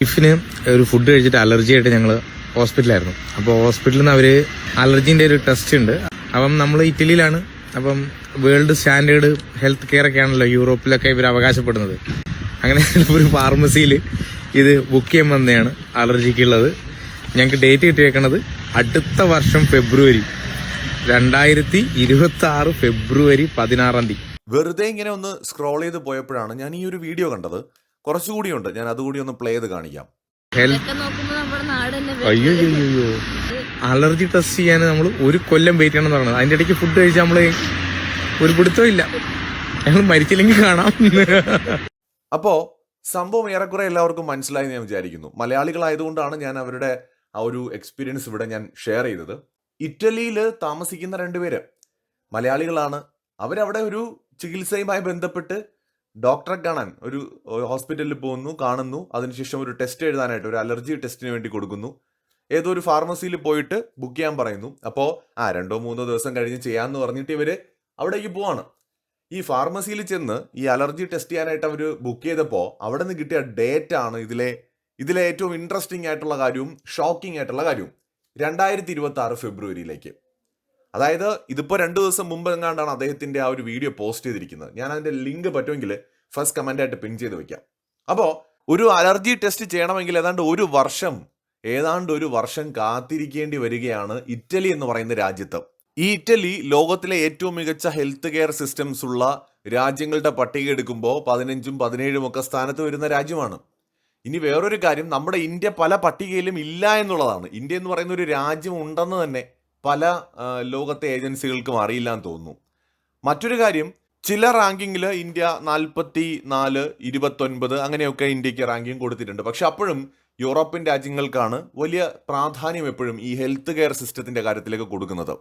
വൈഫിന് ഒരു ഫുഡ് കഴിച്ചിട്ട് അലർജി ആയിട്ട് ഞങ്ങൾ ഹോസ്പിറ്റലായിരുന്നു അപ്പോൾ ഹോസ്പിറ്റലിൽ നിന്ന് അവർ അലർജിന്റെ ഒരു ടെസ്റ്റ് ഉണ്ട്. അപ്പം നമ്മൾ ഇറ്റലിയിലാണ്. അപ്പം വേൾഡ് സ്റ്റാൻഡേർഡ് ഹെൽത്ത് കെയർ ഒക്കെ ആണല്ലോ യൂറോപ്പിലൊക്കെ ഇവർ അവകാശപ്പെടുന്നത്. അങ്ങനെ ഒരു ഫാർമസിയിൽ ഇത് ബുക്ക് ചെയ്യാൻ വന്നതാണ് അലർജിക്കുള്ളത് ഞങ്ങൾക്ക് ഡേറ്റ് കിട്ടിയേക്കണത് അടുത്ത വർഷം ഫെബ്രുവരി രണ്ടായിരത്തി ഇരുപത്തി ആറ് ഫെബ്രുവരി പതിനാറാം തീയതി. വെറുതെ ഇങ്ങനെ ഒന്ന് സ്ക്രോൾ ചെയ്ത് പോയപ്പോഴാണ് ഞാൻ ഈ ഒരു വീഡിയോ കണ്ടത്. കുറച്ചുകൂടിയുണ്ട് ഞാൻ അതുകൂടി ഒന്ന് പ്ലേ ചെയ്ത് കാണിക്കാം. അയ്യോ അലർജി ടെസ്റ്റ് ചെയ്യാൻ നമ്മൾ ഒരു കൊല്ലം വെയിറ്റ് ചെയ്യണം എന്ന് പറഞ്ഞത് അതിന്റെ ഇടയ്ക്ക് ഫുഡ് കഴിച്ചാൽ നമ്മൾ ഒരു പിടുത്തവും ഇല്ല. ഞങ്ങൾ മരിച്ചില്ലെങ്കിൽ കാണാം. അപ്പോ സംഭവം ഏറെക്കുറെ എല്ലാവർക്കും മനസ്സിലായി ഞാൻ വിചാരിക്കുന്നു. മലയാളികളായതുകൊണ്ടാണ് ഞാൻ അവരുടെ ആ ഒരു എക്സ്പീരിയൻസ് ഇവിടെ ഞാൻ ഷെയർ ചെയ്തത്. ഇറ്റലിയിൽ താമസിക്കുന്ന രണ്ടുപേര് മലയാളികളാണ്. അവരവിടെ ഒരു ചികിത്സയുമായി ബന്ധപ്പെട്ട് ഡോക്ടറെ കാണാൻ ഒരു ഹോസ്പിറ്റലിൽ പോകുന്നു കാണുന്നു. അതിനുശേഷം ഒരു ടെസ്റ്റ് എഴുതാനായിട്ട് ഒരു അലർജി ടെസ്റ്റിന് വേണ്ടി കൊടുക്കുന്നു. ഏതോ ഒരു ഫാർമസിയിൽ പോയിട്ട് ബുക്ക് ചെയ്യാൻ പറയുന്നു. അപ്പോൾ ആ രണ്ടോ മൂന്നോ ദിവസം കഴിഞ്ഞ് ചെയ്യാമെന്ന് പറഞ്ഞിട്ട് ഇവർ അവിടേക്ക് പോവാണ്. ഈ ഫാർമസിയിൽ ചെന്ന് ഈ അലർജി ടെസ്റ്റ് ചെയ്യാനായിട്ട് അവർ ബുക്ക് ചെയ്തപ്പോൾ അവിടെ നിന്ന് കിട്ടിയ ഡേറ്റ് ആണ് ഇതിലെ ഇതിലെ ഏറ്റവും ഇൻട്രസ്റ്റിംഗ് ആയിട്ടുള്ള കാര്യവും ഷോക്കിംഗ് ആയിട്ടുള്ള കാര്യവും. രണ്ടായിരത്തി ഇരുപത്തി ആറ് ഫെബ്രുവരിയിലേക്ക്. അതായത് ഇതിപ്പോൾ രണ്ട് ദിവസം മുമ്പ് എങ്ങാണ്ടാണ് അദ്ദേഹത്തിന്റെ ആ ഒരു വീഡിയോ പോസ്റ്റ് ചെയ്തിരിക്കുന്നത്. ഞാൻ അതിന്റെ ലിങ്ക് പറ്റുമെങ്കിൽ ഫസ്റ്റ് കമന്റായിട്ട് പിൻ ചെയ്ത് വെക്കാം. അപ്പോൾ ഒരു അലർജി ടെസ്റ്റ് ചെയ്യണമെങ്കിൽ ഏതാണ്ട് ഒരു വർഷം ഏതാണ്ട് ഒരു വർഷം കാത്തിരിക്കേണ്ടി വരികയാണ് ഇറ്റലി എന്ന് പറയുന്ന രാജ്യത്ത്. ഈ ഇറ്റലി ലോകത്തിലെ ഏറ്റവും മികച്ച ഹെൽത്ത് കെയർ സിസ്റ്റംസ് ഉള്ള രാജ്യങ്ങളുടെ പട്ടിക എടുക്കുമ്പോൾ പതിനഞ്ചും പതിനേഴും ഒക്കെ സ്ഥാനത്ത് വരുന്ന രാജ്യമാണ്. ഇനി വേറൊരു കാര്യം നമ്മുടെ ഇന്ത്യ പല പട്ടികയിലും ഇല്ല എന്നുള്ളതാണ്. ഇന്ത്യ എന്ന് പറയുന്ന ഒരു രാജ്യം ഉണ്ടെന്ന് തന്നെ പല ലോകത്തെ ഏജൻസികൾക്കും അറിയില്ല എന്ന് തോന്നുന്നു. മറ്റൊരു കാര്യം ചില റാങ്കിങ്ങിൽ ഇന്ത്യ നാൽപ്പത്തി നാല് ഇരുപത്തൊൻപത് അങ്ങനെയൊക്കെ ഇന്ത്യയ്ക്ക് റാങ്കിങ് കൊടുത്തിട്ടുണ്ട്. പക്ഷെ അപ്പോഴും യൂറോപ്യൻ രാജ്യങ്ങൾക്കാണ് വലിയ പ്രാധാന്യം എപ്പോഴും ഈ ഹെൽത്ത് കെയർ സിസ്റ്റത്തിന്റെ കാര്യത്തിലേക്ക് കൊടുക്കുന്നത്.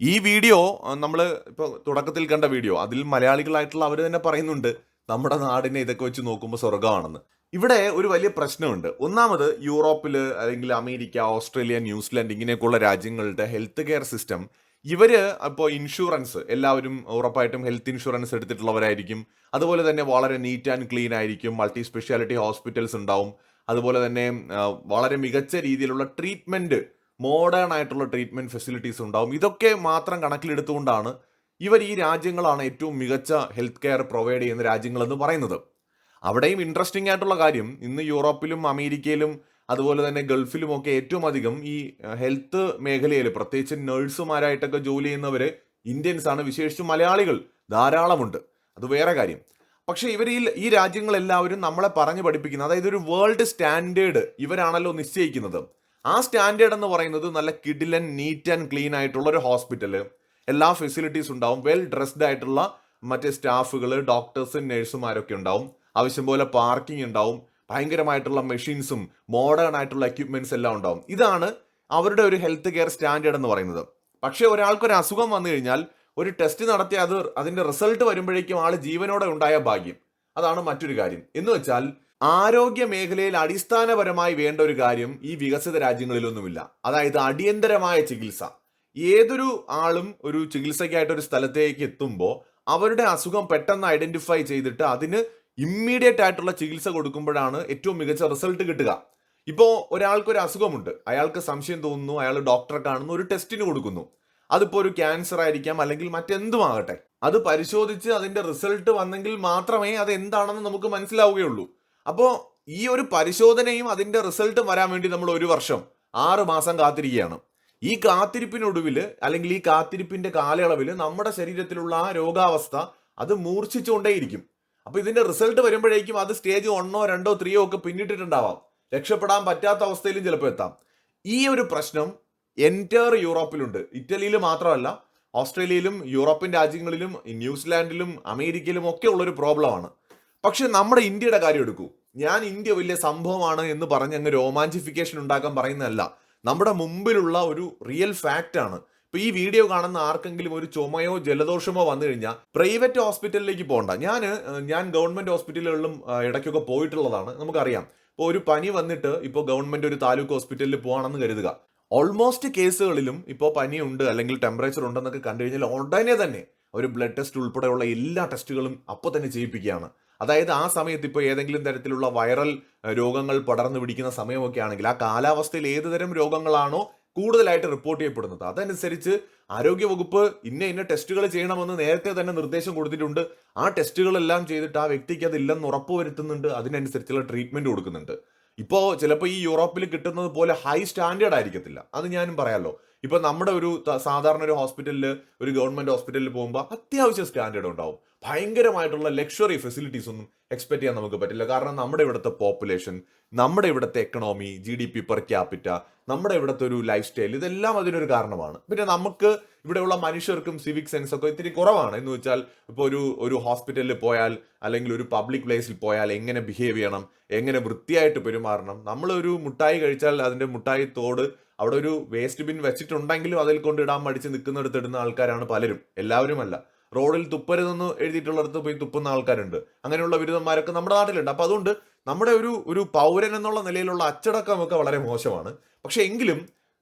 ഈ വീഡിയോ നമ്മൾ ഇപ്പോൾ തുടക്കത്തിൽ കണ്ട വീഡിയോ അതിൽ മലയാളികളായിട്ടുള്ള അവർ തന്നെ പറയുന്നുണ്ട് നമ്മുടെ നാടിനെ ഇതൊക്കെ വെച്ച് നോക്കുമ്പോൾ സ്വർഗമാണെന്ന് ഇവിടെ ഒരു വലിയ പ്രശ്നമുണ്ട്. ഒന്നാമത് യൂറോപ്പിൽ അല്ലെങ്കിൽ അമേരിക്ക ഓസ്ട്രേലിയ ന്യൂസിലാൻഡ് ഇങ്ങനെയൊക്കെയുള്ള രാജ്യങ്ങളുടെ ഹെൽത്ത് കെയർ സിസ്റ്റം ഇവർ അപ്പോൾ ഇൻഷുറൻസ് എല്ലാവരും ഉറപ്പായിട്ടും ഹെൽത്ത് ഇൻഷുറൻസ് എടുത്തിട്ടുള്ളവരായിരിക്കും. അതുപോലെ തന്നെ വളരെ നീറ്റ് ആൻഡ് ക്ലീൻ ആയിരിക്കും. മൾട്ടി സ്പെഷ്യാലിറ്റി ഹോസ്പിറ്റൽസ് ഉണ്ടാവും. അതുപോലെ തന്നെ വളരെ മികച്ച രീതിയിലുള്ള ട്രീറ്റ്മെന്റ് മോഡേൺ ആയിട്ടുള്ള ട്രീറ്റ്മെന്റ് ഫെസിലിറ്റീസ് ഉണ്ടാവും. ഇതൊക്കെ മാത്രം കണക്കിലെടുത്തുകൊണ്ടാണ് ഇവർ ഈ രാജ്യങ്ങളാണ് ഏറ്റവും മികച്ച ഹെൽത്ത് കെയർ പ്രൊവൈഡ് ചെയ്യുന്ന രാജ്യങ്ങളെന്ന് പറയുന്നത്. അവിടെയും ഇൻട്രസ്റ്റിംഗ് ആയിട്ടുള്ള കാര്യം. ഇന്ന് യൂറോപ്പിലും അമേരിക്കയിലും അതുപോലെ തന്നെ ഗൾഫിലും ഒക്കെ ഏറ്റവും അധികം ഈ ഹെൽത്ത് മേഖലയിൽ പ്രത്യേകിച്ച് നഴ്സുമാരായിട്ടൊക്കെ ജോലി ചെയ്യുന്നവര് ഇന്ത്യൻസ് ആണ്. വിശേഷിച്ചും മലയാളികൾ ധാരാളമുണ്ട്. അത് വേറെ കാര്യം. പക്ഷെ ഇവർ ഈ ഈ രാജ്യങ്ങളെല്ലാവരും നമ്മളെ പറഞ്ഞു പഠിപ്പിക്കുന്നത് അതായത് ഒരു വേൾഡ് സ്റ്റാൻഡേർഡ് ഇവരാണല്ലോ നിശ്ചയിക്കുന്നത്. ആ സ്റ്റാൻഡേർഡ് എന്ന് പറയുന്നത് നല്ല കിഡിലൻ നീറ്റ് ആൻഡ് ക്ലീൻ ആയിട്ടുള്ള ഒരു ഹോസ്പിറ്റൽ എല്ലാ ഫെസിലിറ്റീസ് ഉണ്ടാവും. വെൽ ഡ്രസ്ഡ് ആയിട്ടുള്ള മറ്റേ സ്റ്റാഫുകൾ ഡോക്ടേഴ്സ് നഴ്സുമാരൊക്കെ ഉണ്ടാവും. ആവശ്യം പോലെ പാർക്കിംഗ് ഉണ്ടാവും ഭയങ്കരമായിട്ടുള്ള മെഷീൻസും മോഡേൺ ആയിട്ടുള്ള എക്യുപ്മെന്റ്സ് എല്ലാം ഉണ്ടാവും. ഇതാണ് അവരുടെ ഒരു ഹെൽത്ത് കെയർ സ്റ്റാൻഡേർഡ് എന്ന് പറയുന്നത്. പക്ഷേ ഒരാൾക്ക് ഒരു അസുഖം വന്നു കഴിഞ്ഞാൽ ഒരു ടെസ്റ്റ് നടത്തി അത് അതിന്റെ റിസൾട്ട് വരുമ്പോഴേക്കും ആൾ ജീവനോടെ ഉണ്ടായ ഭാഗ്യം. അതാണ് മറ്റൊരു കാര്യം. എന്ന് വെച്ചാൽ ആരോഗ്യ മേഖലയിൽ അടിസ്ഥാനപരമായി വേണ്ട ഒരു കാര്യം ഈ വികസിത രാജ്യങ്ങളിലൊന്നുമില്ല. അതായത് അടിയന്തരമായ ചികിത്സ. ഏതൊരു ആളും ഒരു ചികിത്സയ്ക്കായിട്ട് ഒരു സ്ഥലത്തേക്ക് എത്തുമ്പോൾ അവരുടെ അസുഖം പെട്ടെന്ന് ഐഡന്റിഫൈ ചെയ്തിട്ട് അതിന് ഇമ്മീഡിയറ്റ് ആയിട്ടുള്ള ചികിത്സ കൊടുക്കുമ്പോഴാണ് ഏറ്റവും മികച്ച റിസൾട്ട് കിട്ടുക. ഇപ്പോൾ ഒരാൾക്ക് ഒരു അസുഖമുണ്ട്. അയാൾക്ക് സംശയം തോന്നുന്നു അയാൾ ഡോക്ടറെ കാണുന്നു ഒരു ടെസ്റ്റിന് കൊടുക്കുന്നു. അതിപ്പോൾ ഒരു ക്യാൻസർ ആയിരിക്കാം അല്ലെങ്കിൽ മറ്റെന്തും ആകട്ടെ അത് പരിശോധിച്ച് അതിന്റെ റിസൾട്ട് വന്നെങ്കിൽ മാത്രമേ അത് എന്താണെന്ന് നമുക്ക് മനസ്സിലാവുകയുള്ളൂ. അപ്പോൾ ഈ ഒരു പരിശോധനയും അതിന്റെ റിസൾട്ടും വരാൻ വേണ്ടി നമ്മൾ ഒരു വർഷം ആറ് മാസം കാത്തിരിക്കുകയാണ്. ഈ കാത്തിരിപ്പിനൊടുവിൽ അല്ലെങ്കിൽ ഈ കാത്തിരിപ്പിന്റെ കാലയളവിൽ നമ്മുടെ ശരീരത്തിലുള്ള ആ രോഗാവസ്ഥ അത് മൂർച്ഛിച്ചുകൊണ്ടേയിരിക്കും. അപ്പൊ ഇതിന്റെ റിസൾട്ട് വരുമ്പോഴേക്കും അത് സ്റ്റേജ് ഒന്നോ രണ്ടോ ത്രീയോ ഒക്കെ പിന്നിട്ടിട്ടുണ്ടാവാം. രക്ഷപ്പെടാൻ പറ്റാത്ത അവസ്ഥയിലും ചിലപ്പോൾ എത്താം. ഈ ഒരു പ്രശ്നം എന്റയർ യൂറോപ്പിലുണ്ട്. ഇറ്റലിയിൽ മാത്രമല്ല ഓസ്ട്രേലിയയിലും യൂറോപ്യൻ രാജ്യങ്ങളിലും ന്യൂസിലാൻഡിലും അമേരിക്കയിലും ഒക്കെ ഉള്ളൊരു പ്രോബ്ലമാണ് പക്ഷെ നമ്മുടെ ഇന്ത്യയുടെ കാര്യം എടുക്കൂ. ഞാൻ ഇന്ത്യ വലിയ സംഭവമാണ് എന്ന് പറഞ്ഞ് അങ്ങ് രോമാഞ്ചിഫിക്കേഷൻ ഉണ്ടാക്കാൻ പറയുന്നതല്ല. നമ്മുടെ മുമ്പിലുള്ള ഒരു റിയൽ ഫാക്റ്റ് ആണ്. ഇപ്പൊ ഈ വീഡിയോ കാണുന്ന ആർക്കെങ്കിലും ഒരു ചുമയോ ജലദോഷമോ വന്നു കഴിഞ്ഞാൽ പ്രൈവറ്റ് ഹോസ്പിറ്റലിലേക്ക് പോകണ്ട. ഞാൻ ഞാൻ ഗവൺമെന്റ് ഹോസ്പിറ്റലുകളിലും ഇടയ്ക്കൊക്കെ പോയിട്ടുള്ളതാണ്. നമുക്കറിയാം. ഇപ്പോൾ ഒരു പനി വന്നിട്ട് ഇപ്പോൾ ഗവൺമെന്റ് ഒരു താലൂക്ക് ഹോസ്പിറ്റലിൽ പോകണമെന്ന് കരുതുക. ഓൾമോസ്റ്റ് കേസുകളിലും ഇപ്പോൾ പനിയുണ്ട് അല്ലെങ്കിൽ ടെമ്പറേച്ചർ ഉണ്ടെന്നൊക്കെ കണ്ടു കഴിഞ്ഞാൽ ഉടനെ തന്നെ ഒരു ബ്ലഡ് ടെസ്റ്റ് ഉൾപ്പെടെയുള്ള എല്ലാ ടെസ്റ്റുകളും അപ്പോൾ തന്നെ ചെയ്യിപ്പിക്കുകയാണ്. അതായത് ആ സമയത്ത് ഇപ്പോൾ ഏതെങ്കിലും തരത്തിലുള്ള വൈറൽ രോഗങ്ങൾ പടർന്നു പിടിക്കുന്ന സമയമൊക്കെ ആണെങ്കിൽ ആ കാലാവസ്ഥയിൽ ഏത് തരം രോഗങ്ങളാണോ കൂടുതലായിട്ട് റിപ്പോർട്ട് ചെയ്യപ്പെടുന്നത്. അതനുസരിച്ച് ആരോഗ്യവകുപ്പ് ഇന്ന ഇന്ന ടെസ്റ്റുകൾ ചെയ്യണമെന്ന് നേരത്തെ തന്നെ നിർദ്ദേശം കൊടുത്തിട്ടുണ്ട്. ആ ടെസ്റ്റുകളെല്ലാം ചെയ്തിട്ട് ആ വ്യക്തിക്ക് അതില്ലെന്ന് ഉറപ്പുവരുത്തുന്നുണ്ട്. അതിനനുസരിച്ചുള്ള ട്രീറ്റ്മെന്റ് കൊടുക്കുന്നുണ്ട്. ഇപ്പോൾ ചിലപ്പോൾ ഈ യൂറോപ്പിൽ കിട്ടുന്നത് പോലെ ഹൈ സ്റ്റാൻഡേർഡ് ആയിരിക്കത്തില്ല. അത് ഞാനും പറയാമല്ലോ ഇപ്പൊ നമ്മുടെ ഒരു സാധാരണ ഒരു ഹോസ്പിറ്റലിൽ ഒരു ഗവൺമെന്റ് ഹോസ്പിറ്റലിൽ പോകുമ്പോൾ അത്യാവശ്യം സ്റ്റാൻഡേർഡ് ഉണ്ടാവും. ഭയങ്കരമായിട്ടുള്ള ലക്ഷറി ഫെസിലിറ്റീസ് ഒന്നും എക്സ്പെക്ട് ചെയ്യാൻ നമുക്ക് പറ്റില്ല. കാരണം നമ്മുടെ ഇവിടുത്തെ പോപ്പുലേഷൻ നമ്മുടെ ഇവിടുത്തെ economy G D P per capita നമ്മുടെ ഇവിടുത്തെ ഒരു ലൈഫ് സ്റ്റൈൽ ഇതെല്ലാം അതിനൊരു കാരണമാണ്. പിന്നെ നമുക്ക് ഇവിടെയുള്ള മനുഷ്യർക്കും സിവിക് സെൻസ് ഒക്കെ ഇത്തിരി കുറവാണ്. എന്ന് വെച്ചാൽ ഇപ്പോൾ ഒരു ഒരു ഹോസ്പിറ്റലിൽ പോയാൽ അല്ലെങ്കിൽ ഒരു പബ്ലിക് പ്ലേസിൽ പോയാൽ എങ്ങനെ ബിഹേവ് ചെയ്യണം എങ്ങനെ വൃത്തിയായിട്ട് പെരുമാറണം നമ്മളൊരു മുട്ടായി കഴിച്ചാൽ അതിന്റെ മുട്ടായി തോട് അവിടെ ഒരു വേസ്റ്റ് ബിൻ വെച്ചിട്ടുണ്ടെങ്കിലും അതിൽ കൊണ്ടിടാൻ മടിച്ച് നിൽക്കുന്നിടത്ത് ഇടുന്ന ആൾക്കാരാണ് പലരും. എല്ലാവരുമല്ല. റോഡിൽ തുപ്പരുതെന്ന് എഴുതിയിട്ടുള്ളിടത്ത് പോയി തുപ്പുന്ന ആൾക്കാരുണ്ട്. അങ്ങനെയുള്ള ബിരുദന്മാരൊക്കെ നമ്മുടെ നാട്ടിലുണ്ട്. അപ്പൊ അതുകൊണ്ട് നമ്മുടെ ഒരു ഒരു പൗരൻ എന്നുള്ള നിലയിലുള്ള അച്ചടക്കമൊക്കെ വളരെ മോശമാണ്. പക്ഷേ എങ്കിലും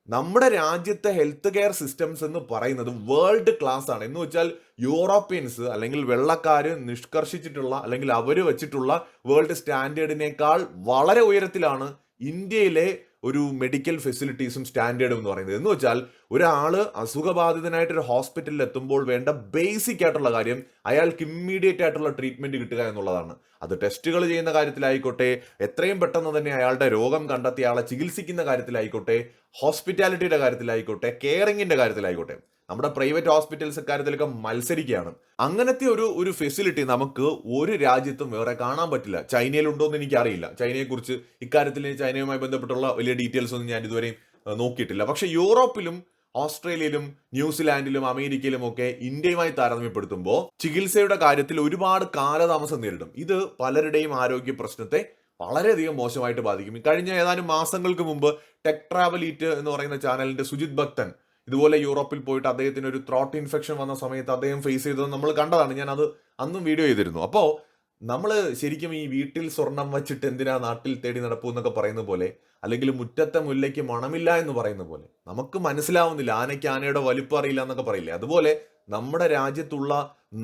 നമ്മുടെ രാജ്യത്തെ ഹെൽത്ത് കെയർ സിസ്റ്റംസ് എന്ന് പറയുന്നത് വേൾഡ് ക്ലാസ് ആണ്. എന്ന് വെച്ചാൽ യൂറോപ്യൻസ് അല്ലെങ്കിൽ വെള്ളക്കാര് നിഷ്കർഷിച്ചിട്ടുള്ള അല്ലെങ്കിൽ അവർ വെച്ചിട്ടുള്ള വേൾഡ് സ്റ്റാൻഡേർഡിനേക്കാൾ വളരെ ഉയരത്തിലാണ് ഇന്ത്യയിലെ ഒരു മെഡിക്കൽ ഫെസിലിറ്റീസും സ്റ്റാൻഡേർഡും എന്ന് പറയുന്നത്. എന്ന് വെച്ചാൽ ഒരാൾ അസുഖബാധിതനായിട്ട് ഒരു ഹോസ്പിറ്റലിൽ എത്തുമ്പോൾ വേണ്ട ബേസിക് ആയിട്ടുള്ള കാര്യം അയാൾക്ക് ഇമ്മീഡിയറ്റ് ആയിട്ടുള്ള ട്രീറ്റ്മെന്റ് കിട്ടുക എന്നുള്ളതാണ്. അത് ടെസ്റ്റുകൾ ചെയ്യുന്ന കാര്യത്തിലായിക്കോട്ടെ എത്രയും പെട്ടെന്ന് തന്നെ അയാളുടെ രോഗം കണ്ടെത്തി അയാളെ ചികിത്സിക്കുന്ന കാര്യത്തിലായിക്കോട്ടെ ഹോസ്പിറ്റാലിറ്റിയുടെ കാര്യത്തിലായിക്കോട്ടെ കെയറിങ്ങിന്റെ കാര്യത്തിലായിക്കോട്ടെ. നമ്മുടെ പ്രൈവറ്റ് ഹോസ്പിറ്റൽസ് കാര്യത്തിലൊക്കെ മത്സരിക്കുകയാണ്. അങ്ങനത്തെ ഒരു ഒരു ഫെസിലിറ്റി നമുക്ക് ഒരു രാജ്യത്തും വേറെ കാണാൻ പറ്റില്ല. ചൈനയിൽ ഉണ്ടോ എന്ന് എനിക്കറിയില്ല. ചൈനയെ കുറിച്ച് ഇക്കാര്യത്തിൽ ചൈനയുമായി ബന്ധപ്പെട്ടുള്ള വലിയ ഡീറ്റെയിൽസ് ഒന്നും ഞാൻ ഇതുവരെയും നോക്കിയിട്ടില്ല. പക്ഷെ യൂറോപ്പിലും ഓസ്ട്രേലിയയിലും ന്യൂസിലാൻഡിലും അമേരിക്കയിലും ഒക്കെ ഇന്ത്യയുമായി താരതമ്യപ്പെടുത്തുമ്പോൾ ചികിത്സയുടെ കാര്യത്തിൽ ഒരുപാട് കാലതാമസം നേരിടും. ഇത് പലരുടെയും ആരോഗ്യ പ്രശ്നത്തെ വളരെയധികം മോശമായിട്ട് ബാധിക്കും. കഴിഞ്ഞ ഏതാനും മാസങ്ങൾക്ക് മുമ്പ് ടെക് ട്രാവൽ ഈറ്റ് എന്ന് പറയുന്ന ചാനലിന്റെ സുജിത് ഭക്തൻ ഇതുപോലെ യൂറോപ്പിൽ പോയിട്ട് അദ്ദേഹത്തിന് ഒരു ത്രോട്ട് ഇൻഫെക്ഷൻ വന്ന സമയത്ത് അദ്ദേഹം ഫേസ് ചെയ്തത് നമ്മൾ കണ്ടതാണ്. ഞാൻ അത് അന്നും വീഡിയോ ചെയ്തിരുന്നു. അപ്പോൾ നമ്മൾ ശരിക്കും ഈ വീട്ടിൽ സ്വർണം വച്ചിട്ട് എന്തിനാ നാട്ടിൽ തേടി നടപ്പൂ എന്നൊക്കെ പറയുന്ന പോലെ അല്ലെങ്കിൽ മുറ്റത്തെ മുല്ലയ്ക്ക് മണമില്ല എന്ന് പറയുന്ന പോലെ നമുക്ക് മനസ്സിലാവുന്നില്ല ആനയ്ക്ക് ആനയുടെ വലിപ്പം അറിയില്ല എന്നൊക്കെ പറയില്ലേ? അതുപോലെ നമ്മുടെ രാജ്യത്തുള്ള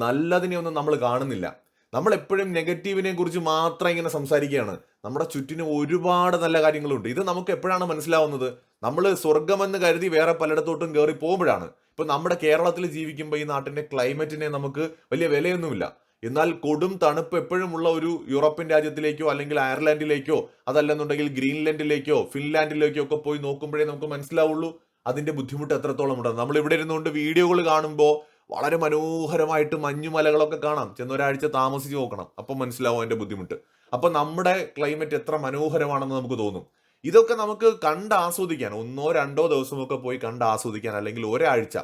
നല്ലതിനെ ഒന്നും നമ്മൾ കാണുന്നില്ല. നമ്മൾ എപ്പോഴും നെഗറ്റീവിനെ കുറിച്ച് മാത്രം ഇങ്ങനെ സംസാരിക്കുകയാണ്. നമ്മുടെ ചുറ്റിന് ഒരുപാട് നല്ല കാര്യങ്ങളുണ്ട്. ഇത് നമുക്ക് എപ്പോഴാണ് മനസ്സിലാവുന്നത്? നമ്മൾ സ്വർഗമെന്ന് കരുതി വേറെ പലയിടത്തോട്ടും കയറി പോകുമ്പോഴാണ്. ഇപ്പൊ നമ്മുടെ കേരളത്തിൽ ജീവിക്കുമ്പോൾ ഈ നാട്ടിന്റെ ക്ലൈമറ്റിനെ നമുക്ക് വലിയ വിലയൊന്നുമില്ല. എന്നാൽ കൊടും തണുപ്പ് എപ്പോഴും ഉള്ള ഒരു യൂറോപ്യൻ രാജ്യത്തിലേക്കോ അല്ലെങ്കിൽ അയർലൻഡിലേക്കോ അതല്ലെന്നുണ്ടെങ്കിൽ ഗ്രീൻലൻഡിലേക്കോ ഫിൻലാൻഡിലേക്കോ ഒക്കെ പോയി നോക്കുമ്പോഴേ നമുക്ക് മനസ്സിലാവുള്ളൂ അതിന്റെ ബുദ്ധിമുട്ട് എത്രത്തോളം ഉണ്ടെന്ന് നമ്മൾ ഇവിടെ ഇരുന്നുകൊണ്ട് വീഡിയോകൾ കാണുമ്പോൾ വളരെ മനോഹരമായിട്ട് മഞ്ഞുമലകളൊക്കെ കാണാം. ചെന്നൊരാഴ്ച താമസിച്ച് നോക്കണം. അപ്പം മനസ്സിലാവും അതിന്റെ ബുദ്ധിമുട്ട്. അപ്പൊ നമ്മുടെ ക്ലൈമറ്റ് എത്ര മനോഹരമാണെന്ന് നമുക്ക് തോന്നും. ഇതൊക്കെ നമുക്ക് കണ്ട് ആസ്വദിക്കാൻ ഒന്നോ രണ്ടോ ദിവസമൊക്കെ പോയി കണ്ട് ആസ്വദിക്കാൻ അല്ലെങ്കിൽ ഒരാഴ്ച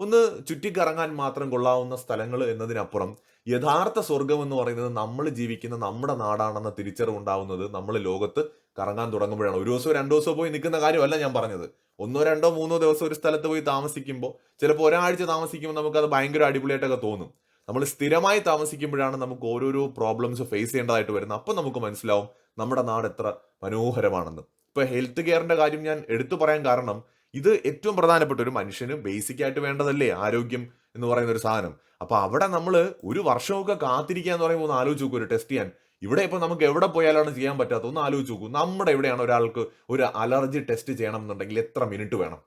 ഒന്ന് ചുറ്റിക്കറങ്ങാൻ മാത്രം കൊള്ളാവുന്ന സ്ഥലങ്ങൾ എന്നതിനപ്പുറം യഥാർത്ഥ സ്വർഗം എന്ന് പറയുന്നത് നമ്മൾ ജീവിക്കുന്ന നമ്മുടെ നാടാണെന്ന തിരിച്ചറിവ് ഉണ്ടാവുന്നത് നമ്മൾ ലോകത്ത് കറങ്ങാൻ തുടങ്ങുമ്പോഴാണ്. ഒരു ദിവസമോ രണ്ടു ദിവസമോ പോയി നിൽക്കുന്ന കാര്യമല്ല ഞാൻ പറഞ്ഞത്. ഒന്നോ രണ്ടോ മൂന്നോ ദിവസം ഒരു സ്ഥലത്ത് പോയി താമസിക്കുമ്പോൾ ചിലപ്പോൾ ഒരാഴ്ച താമസിക്കുമ്പോൾ നമുക്കത് ഭയങ്കര അടിപൊളിയായിട്ടൊക്കെ തോന്നും. നമ്മൾ സ്ഥിരമായി താമസിക്കുമ്പോഴാണ് നമുക്ക് ഓരോരോ പ്രോബ്ലംസ് ഫേസ് ചെയ്യേണ്ടതായിട്ട് വരുന്നത്. അപ്പം നമുക്ക് മനസ്സിലാവും നമ്മുടെ നാട് എത്ര മനോഹരമാണെന്ന്. ഇപ്പൊ ഹെൽത്ത് കെയറിന്റെ കാര്യം ഞാൻ എടുത്തു പറയാൻ കാരണം ഇത് ഏറ്റവും പ്രധാനപ്പെട്ട ഒരു മനുഷ്യന് ബേസിക് ആയിട്ട് വേണ്ടതല്ലേ? ആരോഗ്യം എന്ന് പറയുന്ന ഒരു സാധനം. അപ്പൊ അവിടെ നമ്മൾ ഒരു വർഷമൊക്കെ കാത്തിരിക്കുക എന്ന് പറയുമ്പോൾ ഒന്ന് ആലോചിച്ച് നോക്കൂ ഒരു ടെസ്റ്റ് ചെയ്യാൻ. ഇവിടെ ഇപ്പോൾ നമുക്ക് എവിടെ പോയാലാണ് ചെയ്യാൻ പറ്റാത്ത ഒന്ന് ആലോചിച്ച് നോക്കൂ. നമ്മുടെ എവിടെയാണ് ഒരാൾക്ക് ഒരു അലർജി ടെസ്റ്റ് ചെയ്യണം എന്നുണ്ടെങ്കിൽ എത്ര മിനിറ്റ് വേണം?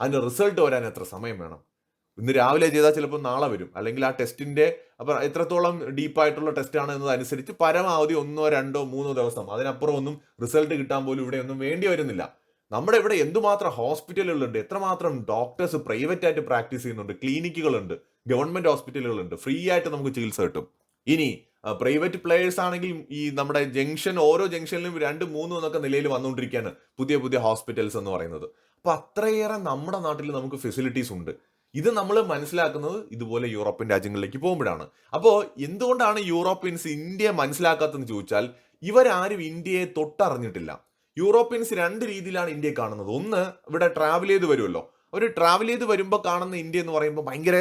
അതിന്റെ റിസൾട്ട് വരാൻ എത്ര സമയം വേണം? ഇന്ന് രാവിലെ ചെയ്താൽ ചിലപ്പോൾ നാളെ വരും. അല്ലെങ്കിൽ ആ ടെസ്റ്റിന്റെ അപ്പം എത്രത്തോളം ഡീപ്പായിട്ടുള്ള ടെസ്റ്റ് ആണ് എന്നതനുസരിച്ച് പരമാവധി ഒന്നോ രണ്ടോ മൂന്നോ ദിവസം അതിനപ്പുറം ഒന്നും റിസൾട്ട് കിട്ടാൻ പോലും ഇവിടെ ഒന്നും വേണ്ടി വരുന്നില്ല. നമ്മുടെ ഇവിടെ എന്തുമാത്രം ഹോസ്പിറ്റലുകളുണ്ട്? എത്രമാത്രം ഡോക്ടേഴ്സ് പ്രൈവറ്റ് ആയിട്ട് പ്രാക്ടീസ് ചെയ്യുന്നുണ്ട്? ക്ലിനിക്കുകളുണ്ട്. ഗവൺമെന്റ് ഹോസ്പിറ്റലുകളുണ്ട്. ഫ്രീ ആയിട്ട് നമുക്ക് ചികിത്സ കിട്ടും. ഇനി പ്രൈവറ്റ് പ്ലേയേഴ്സ് ആണെങ്കിൽ ഈ നമ്മുടെ ജംഗ്ഷൻ ഓരോ ജംഗ്ഷനിലും രണ്ട് മൂന്നും എന്നൊക്കെ നിലയിൽ വന്നുകൊണ്ടിരിക്കുകയാണ് പുതിയ പുതിയ ഹോസ്പിറ്റൽസ് എന്ന് പറയുന്നത്. അപ്പൊ അത്രയേറെ നമ്മുടെ നാട്ടിൽ നമുക്ക് ഫെസിലിറ്റീസ് ഉണ്ട്. ഇത് നമ്മൾ മനസ്സിലാക്കുന്നത് ഇതുപോലെ യൂറോപ്യൻ രാജ്യങ്ങളിലേക്ക് പോകുമ്പോഴാണ്. അപ്പോൾ എന്തുകൊണ്ടാണ് യൂറോപ്യൻസ് ഇന്ത്യയെ മനസ്സിലാക്കാത്തതെന്ന് ചോദിച്ചാൽ ഇവരാരും ഇന്ത്യയെ തൊട്ടറിഞ്ഞിട്ടില്ല. യൂറോപ്യൻസ് രണ്ട് രീതിയിലാണ് ഇന്ത്യയെ കാണുന്നത്. ഒന്ന് ഇവിടെ ട്രാവൽ ചെയ്ത് വരുമല്ലോ. അവർ ട്രാവൽ ചെയ്ത് വരുമ്പോൾ കാണുന്ന ഇന്ത്യ എന്ന് പറയുമ്പോൾ ഭയങ്കര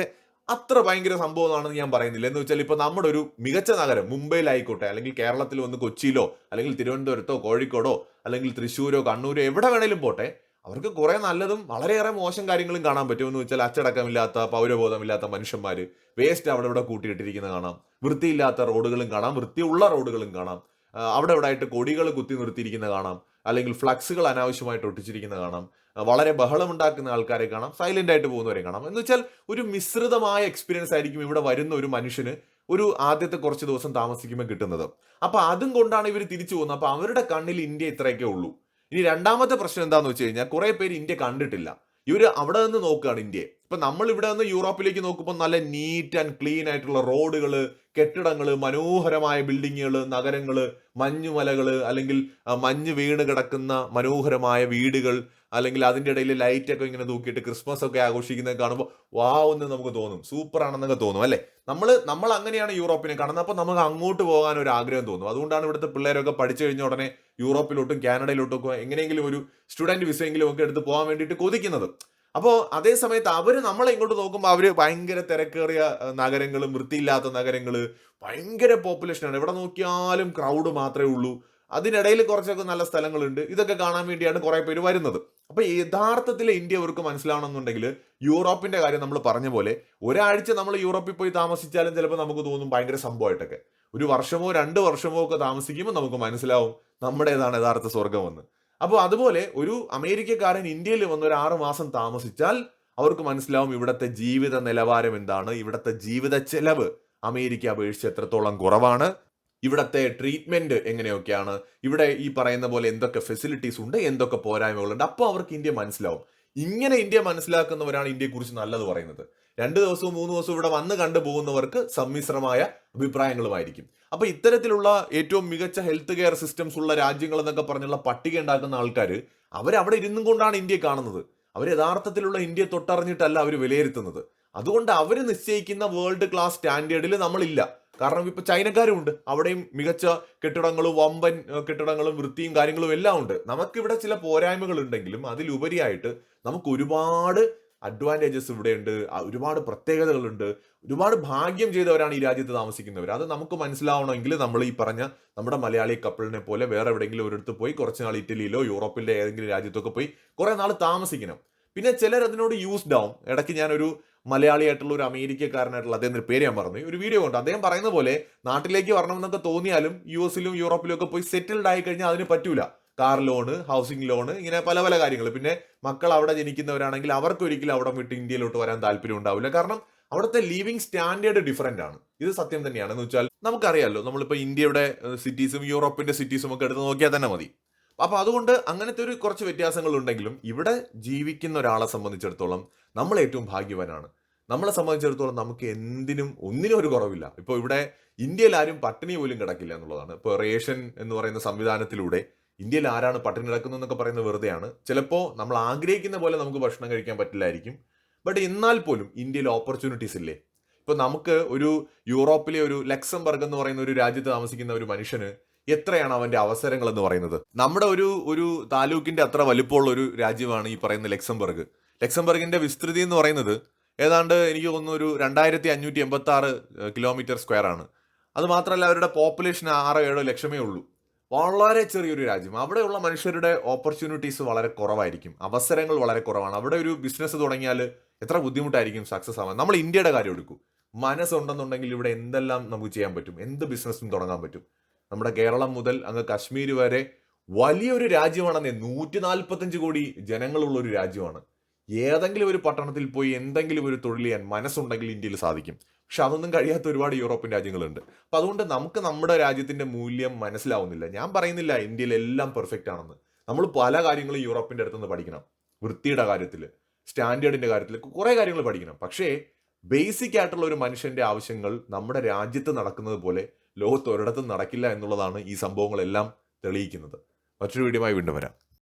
അത്ര ഭയങ്കര സംഭവമാണെന്ന് ഞാൻ പറയുന്നില്ല. എന്ന് വെച്ചാൽ ഇപ്പൊ നമ്മുടെ ഒരു മികച്ച നഗരം മുംബൈയിലായിക്കോട്ടെ അല്ലെങ്കിൽ കേരളത്തിൽ വന്ന് കൊച്ചിയിലോ അല്ലെങ്കിൽ തിരുവനന്തപുരത്തോ കോഴിക്കോടോ അല്ലെങ്കിൽ തൃശ്ശൂരോ കണ്ണൂരോ എവിടെ വേണേലും പോട്ടെ അവർക്ക് കുറെ നല്ലതും വളരെയേറെ മോശം കാര്യങ്ങളും കാണാൻ പറ്റും എന്ന് വെച്ചാൽ അച്ചടക്കമില്ലാത്ത പൗരബോധമില്ലാത്ത മനുഷ്യന്മാർ വേസ്റ്റ് അവിടെ ഇവിടെ കൂട്ടിയിട്ടിരിക്കുന്ന കാണാം. വൃത്തിയില്ലാത്ത റോഡുകളും കാണാം. വൃത്തിയുള്ള റോഡുകളും കാണാം. അവിടെ ഇവിടെ ആയിട്ട് കൊടികൾ കുത്തി നിർത്തിയിരിക്കുന്ന കാണാം. അല്ലെങ്കിൽ ഫ്ലക്സുകൾ അനാവശ്യമായിട്ട് ഒട്ടിച്ചിരിക്കുന്ന കാണാം. വളരെ ബഹളമുണ്ടാക്കുന്ന ആൾക്കാരെ കാണാം സൈലന്റ് ആയിട്ട് പോകുന്നവരെ കാണാം. എന്ന് വെച്ചാൽ ഒരു മിശ്രിതമായ എക്സ്പീരിയൻസ് ആയിരിക്കും ഇവിടെ വരുന്ന ഒരു മനുഷ്യന് ഒരു ആദ്യത്തെ കുറച്ച് ദിവസം താമസിക്കുമ്പോൾ കിട്ടുന്നത്. അപ്പൊ അതും കൊണ്ടാണ് ഇവർ തിരിച്ചു പോകുന്നത്. അപ്പൊ അവരുടെ കണ്ണിൽ ഇന്ത്യ ഇത്രയൊക്കെ ഉള്ളൂ. ഇനി രണ്ടാമത്തെ പ്രശ്നം എന്താണെന്ന് വെച്ച് കഴിഞ്ഞാൽ കുറെ പേര് ഇന്ത്യ കണ്ടിട്ടില്ല. ഇവർ അവിടെ നിന്ന് നോക്കുകയാണ് ഇന്ത്യയെ. ഇപ്പൊ നമ്മൾ ഇവിടെ നിന്ന് യൂറോപ്പിലേക്ക് നോക്കുമ്പോൾ നല്ല നീറ്റ് ആൻഡ് ക്ലീൻ ആയിട്ടുള്ള റോഡുകൾ കെട്ടിടങ്ങൾ മനോഹരമായ ബിൽഡിങ്ങുകൾ നഗരങ്ങൾ മഞ്ഞുമലകൾ അല്ലെങ്കിൽ മഞ്ഞ് വീണ് കിടക്കുന്ന മനോഹരമായ വീടുകൾ അല്ലെങ്കിൽ അതിന്റെ ഇടയിൽ ലൈറ്റൊക്കെ ഇങ്ങനെ തൂക്കിയിട്ട് ക്രിസ്മസ് ഒക്കെ ആഘോഷിക്കുന്നത് കാണുമ്പോൾ വാവ് എന്ന് നമുക്ക് തോന്നും. സൂപ്പർ ആണെന്നൊക്കെ തോന്നും അല്ലേ? നമ്മൾ നമ്മൾ അങ്ങനെയാണ് യൂറോപ്പിനെ കാണുന്നത്. അപ്പോൾ നമുക്ക് അങ്ങോട്ട് പോകാൻ ഒരു ആഗ്രഹം തോന്നും. അതുകൊണ്ടാണ് ഇവിടുത്തെ പിള്ളേരൊക്കെ പഠിച്ചു കഴിഞ്ഞ ഉടനെ യൂറോപ്പിലോട്ടും കാനഡയിലോട്ടും എങ്ങനെയെങ്കിലും ഒരു സ്റ്റുഡന്റ് വിസയെങ്കിലും ഒക്കെ എടുത്ത് പോകാൻ വേണ്ടിയിട്ട് കൊതിക്കുന്നത്. അപ്പോൾ അതേ സമയത്ത് അവർ നമ്മളെ ഇങ്ങോട്ട് നോക്കുമ്പോൾ അവർ ഭയങ്കര തിരക്കേറിയ നഗരങ്ങളും വൃത്തിയില്ലാത്ത നഗരങ്ങൾ ഭയങ്കര പോപ്പുലേഷനാണ് എവിടെ നോക്കിയാലും ക്രൗഡ് മാത്രമേ ഉള്ളൂ. അതിനിടയിൽ കുറച്ചൊക്കെ നല്ല സ്ഥലങ്ങളുണ്ട്. ഇതൊക്കെ കാണാൻ വേണ്ടിയാണ് കുറെ പേര് വരുന്നത്. അപ്പോൾ യഥാർത്ഥത്തിൽ ഇന്ത്യ അവർക്ക് മനസ്സിലാവണമെന്നുണ്ടെങ്കിൽ യൂറോപ്പിന്റെ കാര്യം നമ്മൾ പറഞ്ഞ പോലെ ഒരാഴ്ച നമ്മൾ യൂറോപ്പിൽ പോയി താമസിച്ചാലും ചിലപ്പോൾ നമുക്ക് തോന്നും ഭയങ്കര സംഭവമായിട്ടൊക്കെ ഒരു വർഷമോ രണ്ട് വർഷമോ ഒക്കെ താമസിക്കുമ്പോൾ നമുക്ക് മനസ്സിലാവും നമ്മുടേതാണ് യഥാർത്ഥ സ്വർഗമെന്ന് അപ്പോൾ അതുപോലെ ഒരു അമേരിക്കക്കാരൻ ഇന്ത്യയിൽ വന്ന് ഒരു ആറു മാസം താമസിച്ചാൽ അവർക്ക് മനസ്സിലാവും ഇവിടുത്തെ ജീവിത നിലവാരം എന്താണ് ഇവിടുത്തെ ജീവിത ചെലവ് അമേരിക്ക അപേക്ഷിച്ച് എത്രത്തോളം കുറവാണ് ഇവിടത്തെ ട്രീറ്റ്മെന്റ് എങ്ങനെയൊക്കെയാണ് ഇവിടെ ഈ പറയുന്ന പോലെ എന്തൊക്കെ ഫെസിലിറ്റീസ് ഉണ്ട് എന്തൊക്കെ പോരായ്മകളുണ്ട്. അപ്പോൾ അവർക്ക് ഇന്ത്യ മനസ്സിലാവും. ഇങ്ങനെ ഇന്ത്യ മനസ്സിലാക്കുന്നവരാണ് ഇന്ത്യയെക്കുറിച്ച് നല്ലത് പറയുന്നത്. രണ്ട് ദിവസവും മൂന്ന് ദിവസവും ഇവിടെ വന്ന് കണ്ടു പോകുന്നവർക്ക് സമ്മിശ്രമായ അഭിപ്രായങ്ങളുമായിരിക്കും. അപ്പൊ ഇത്തരത്തിലുള്ള ഏറ്റവും മികച്ച ഹെൽത്ത് കെയർ സിസ്റ്റംസ് ഉള്ള രാജ്യങ്ങൾ എന്നൊക്കെ പറഞ്ഞുള്ള പട്ടിക ഉണ്ടാക്കുന്ന ആൾക്കാർ അവരവിടെ ഇരുന്നും കൊണ്ടാണ് ഇന്ത്യ കാണുന്നത്. അവർ യഥാർത്ഥത്തിലുള്ള ഇന്ത്യ തൊട്ടറിഞ്ഞിട്ടല്ല അവർ വിലയിരുത്തുന്നത്. അതുകൊണ്ട് അവർ നിശ്ചയിക്കുന്ന വേൾഡ് ക്ലാസ് സ്റ്റാൻഡേർഡിൽ നമ്മളില്ല. കാരണം ഇപ്പൊ ചൈനക്കാരും ഉണ്ട് അവിടെയും മികച്ച കെട്ടിടങ്ങളും വമ്പൻ കെട്ടിടങ്ങളും വൃത്തിയും കാര്യങ്ങളും എല്ലാം ഉണ്ട്. നമുക്കിവിടെ ചില പോരായ്മകൾ ഉണ്ടെങ്കിലും അതിലുപരിയായിട്ട് നമുക്ക് ഒരുപാട് അഡ്വാന്റേജസ് ഇവിടെയുണ്ട് ഒരുപാട് പ്രത്യേകതകളുണ്ട്. ഒരുപാട് ഭാഗ്യം ചെയ്തവരാണ് ഈ രാജ്യത്ത് താമസിക്കുന്നവർ അത് നമുക്ക് മനസ്സിലാവണമെങ്കിൽ നമ്മൾ ഈ പറഞ്ഞ നമ്മുടെ മലയാളി കപ്പിളിനെ പോലെ വേറെ എവിടെയെങ്കിലും ഒരിടത്ത് പോയി കുറച്ച് നാൾ ഇറ്റലിയിലോ യൂറോപ്പിലെ ഏതെങ്കിലും രാജ്യത്തൊക്കെ പോയി കുറേ നാൾ താമസിക്കണം. പിന്നെ ചിലർ അതിനോട് യൂസ്ഡ് ആവും. ഇടയ്ക്ക് ഞാനൊരു മലയാളിയായിട്ടുള്ള ഒരു അമേരിക്കക്കാരനായിട്ടുള്ള അദ്ദേഹത്തിന്റെ പേര് ഞാൻ പറഞ്ഞു. ഒരു വീഡിയോ ഉണ്ട് അദ്ദേഹം പറയുന്ന പോലെ നാട്ടിലേക്ക് വരണമെന്നൊക്കെ തോന്നിയാലും യു എസിലും യൂറോപ്പിലും ഒക്കെ പോയി സെറ്റിൽഡ് ആയി കഴിഞ്ഞാൽ അതിന് പറ്റൂല. കാർ ലോണ് ഹൗസിംഗ് ലോണ് ഇങ്ങനെ പല പല കാര്യങ്ങൾ. പിന്നെ മക്കൾ അവിടെ ജനിക്കുന്നവരാണെങ്കിൽ അവർക്ക് ഒരിക്കലും അവിടെ വിട്ട് ഇന്ത്യയിലോട്ട് വരാൻ താല്പര്യം ഉണ്ടാവില്ല. കാരണം അവിടുത്തെ ലിവിങ് സ്റ്റാൻഡേർഡ് ഡിഫറെന്റ് ആണ്. ഇത് സത്യം തന്നെയാണ്. എന്ന് വെച്ചാൽ നമുക്കറിയാലോ നമ്മളിപ്പോൾ ഇന്ത്യയുടെ സിറ്റീസും യൂറോപ്പിന്റെ സിറ്റീസും ഒക്കെ എടുത്ത് നോക്കിയാൽ തന്നെ മതി. അപ്പൊ അതുകൊണ്ട് അങ്ങനത്തെ ഒരു കുറച്ച് വ്യത്യാസങ്ങൾ ഉണ്ടെങ്കിലും ഇവിടെ ജീവിക്കുന്ന ഒരാളെ സംബന്ധിച്ചിടത്തോളം നമ്മൾ ഏറ്റവും ഭാഗ്യവാനാണ്. നമ്മളെ സംബന്ധിച്ചിടത്തോളം നമുക്ക് എന്തിനും ഒന്നിനും ഒരു കുറവില്ല. ഇപ്പോൾ ഇവിടെ ഇന്ത്യയിൽ ആരും പട്ടിണി പോലും കിടക്കില്ല എന്നുള്ളതാണ്. ഇപ്പോൾ റേഷൻ എന്ന് പറയുന്ന സംവിധാനത്തിലൂടെ ഇന്ത്യയിൽ ആരാണ് പട്ടിണി കിടക്കുന്നത് എന്നൊക്കെ പറയുന്നത് വെറുതെയാണ്. ചിലപ്പോൾ നമ്മൾ ആഗ്രഹിക്കുന്ന പോലെ നമുക്ക് ഭക്ഷണം കഴിക്കാൻ പറ്റില്ലായിരിക്കും. ബട്ട് എന്നാൽ പോലും ഇന്ത്യയിൽ ഓപ്പർച്യൂണിറ്റീസ് ഇല്ലേ? ഇപ്പൊ നമുക്ക് ഒരു യൂറോപ്പിലെ ഒരു ലക്സംബർഗ് എന്ന് പറയുന്ന ഒരു രാജ്യത്ത് താമസിക്കുന്ന ഒരു മനുഷ്യന് എത്രയാണ് അവന്റെ അവസരങ്ങൾ എന്ന് പറയുന്നത്? നമ്മുടെ ഒരു ഒരു താലൂക്കിന്റെ അത്ര വലുപ്പമുള്ള ഒരു രാജ്യമാണ് ഈ പറയുന്ന ലക്സംബർഗ്. ലക്സംബർഗിന്റെ വിസ്തൃതി എന്ന് പറയുന്നത് ഏതാണ്ട് എനിക്ക് തോന്നുന്നു ഒരു രണ്ടായിരത്തി അഞ്ഞൂറ്റി എൺപത്തി ആറ് കിലോമീറ്റർ സ്ക്വയർ ആണ്. അത് മാത്രമല്ല അവരുടെ പോപ്പുലേഷൻ ആറോ ഏഴോ ലക്ഷമേ ഉള്ളൂ. വളരെ ചെറിയൊരു രാജ്യം. അവിടെയുള്ള മനുഷ്യരുടെ ഓപ്പർച്യൂണിറ്റീസ് വളരെ കുറവായിരിക്കും. അവസരങ്ങൾ വളരെ കുറവാണ്. അവിടെ ഒരു ബിസിനസ് തുടങ്ങിയാൽ എത്ര ബുദ്ധിമുട്ടായിരിക്കും സക്സസ് ആവാൻ. നമ്മൾ ഇന്ത്യയുടെ കാര്യം എടുക്കൂ. മനസ്സുണ്ടെന്നുണ്ടെങ്കിൽ ഇവിടെ എന്തെല്ലാം നമുക്ക് ചെയ്യാൻ പറ്റും? എന്ത് ബിസിനസ്സും തുടങ്ങാൻ പറ്റും? നമ്മുടെ കേരളം മുതൽ അങ്ങ് കശ്മീർ വരെ വലിയൊരു രാജ്യമാണെന്നേ നൂറ്റി നാൽപ്പത്തഞ്ച് കോടി ജനങ്ങളുള്ള ഒരു രാജ്യമാണ്. ഏതെങ്കിലും ഒരു പട്ടണത്തിൽ പോയി എന്തെങ്കിലും ഒരു തൊഴിൽ ചെയ്യാൻ മനസ്സുണ്ടെങ്കിൽ ഇന്ത്യയിൽ സാധിക്കും. പക്ഷെ അതൊന്നും കഴിയാത്ത ഒരുപാട് യൂറോപ്യൻ രാജ്യങ്ങളുണ്ട്. അപ്പൊ അതുകൊണ്ട് നമുക്ക് നമ്മുടെ രാജ്യത്തിന്റെ മൂല്യം മനസ്സിലാവുന്നില്ല. ഞാൻ പറയുന്നില്ല ഇന്ത്യയിൽ എല്ലാം പെർഫെക്റ്റ് ആണെന്ന്. നമ്മൾ പല കാര്യങ്ങളും യൂറോപ്പിന്റെ അടുത്തുനിന്ന് പഠിക്കണം. വൃത്തിയുടെ കാര്യത്തിൽ സ്റ്റാൻഡേർഡിന്റെ കാര്യത്തിൽ കുറെ കാര്യങ്ങൾ പഠിക്കണം. പക്ഷേ ബേസിക് ആയിട്ടുള്ള ഒരു മനുഷ്യന്റെ ആവശ്യങ്ങൾ നമ്മുടെ രാജ്യത്ത് നടക്കുന്നത് പോലെ ലോകത്ത് ഒരിടത്തും നടക്കില്ല എന്നുള്ളതാണ് ഈ സംഭവങ്ങളെല്ലാം തെളിയിക്കുന്നത്. മറ്റൊരു വീഡിയോമായി വീണ്ടും വരാം.